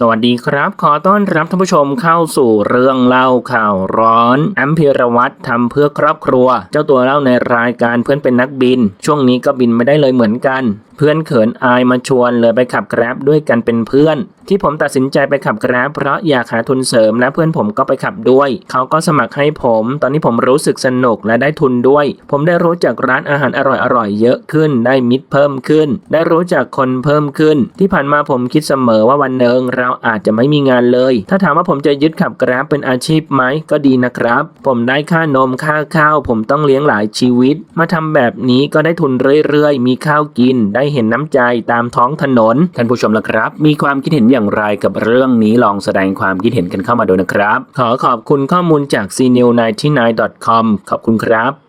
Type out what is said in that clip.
สวัสดีครับ ขอต้อนรับท่านผู้ชมเข้าสู่เรื่องเล่าข่าวร้อนแอมพิรวัตรทำเพื่อครอบครัว เจ้าตัวเล่าในรายการเพื่อนเป็นนักบิน ช่วงนี้ก็บินไม่ได้เลยเหมือนกัน เพื่อนเขินอายมาชวนเลยไปขับแกร็บด้วยกันเป็นเพื่อน ที่ผมตัดสินใจไปขับแกร็บเพราะอยากหาทุนเสริมและเพื่อนผมก็ไปขับด้วย เขาก็สมัครให้ผม ตอนนี้ผมรู้สึกสนุกและได้ทุนด้วย ผมได้รู้จักร้านอาหารอร่อยๆเยอะขึ้น ได้มิตรเพิ่มขึ้น ได้รู้จักคนเพิ่มขึ้น ที่ผ่านมาผมคิดเสมอว่าวันหนึ่งเราราอาจจะไม่มีงานเลย ถ้าถามว่าผมจะยึดขับกร็บเป็นอาชีพไหมก็ดีนะครับ ผมได้ค่านมค่าข้าว ผมต้องเลี้ยงหลายชีวิต มาทำแบบนี้ก็ได้ทุนเรื่อยๆ มีข้าวกิน ได้เห็นน้ำใจตามท้องถนน ท่านผู้ชมละครับ มีความคิดเห็นอย่างไรกับเรื่องนี้ลองแสดงความคิดเห็นกันเข้ามาดูนะครับ ขอขอบคุณข้อมูลจาก cnew99.com ขอบคุณครับ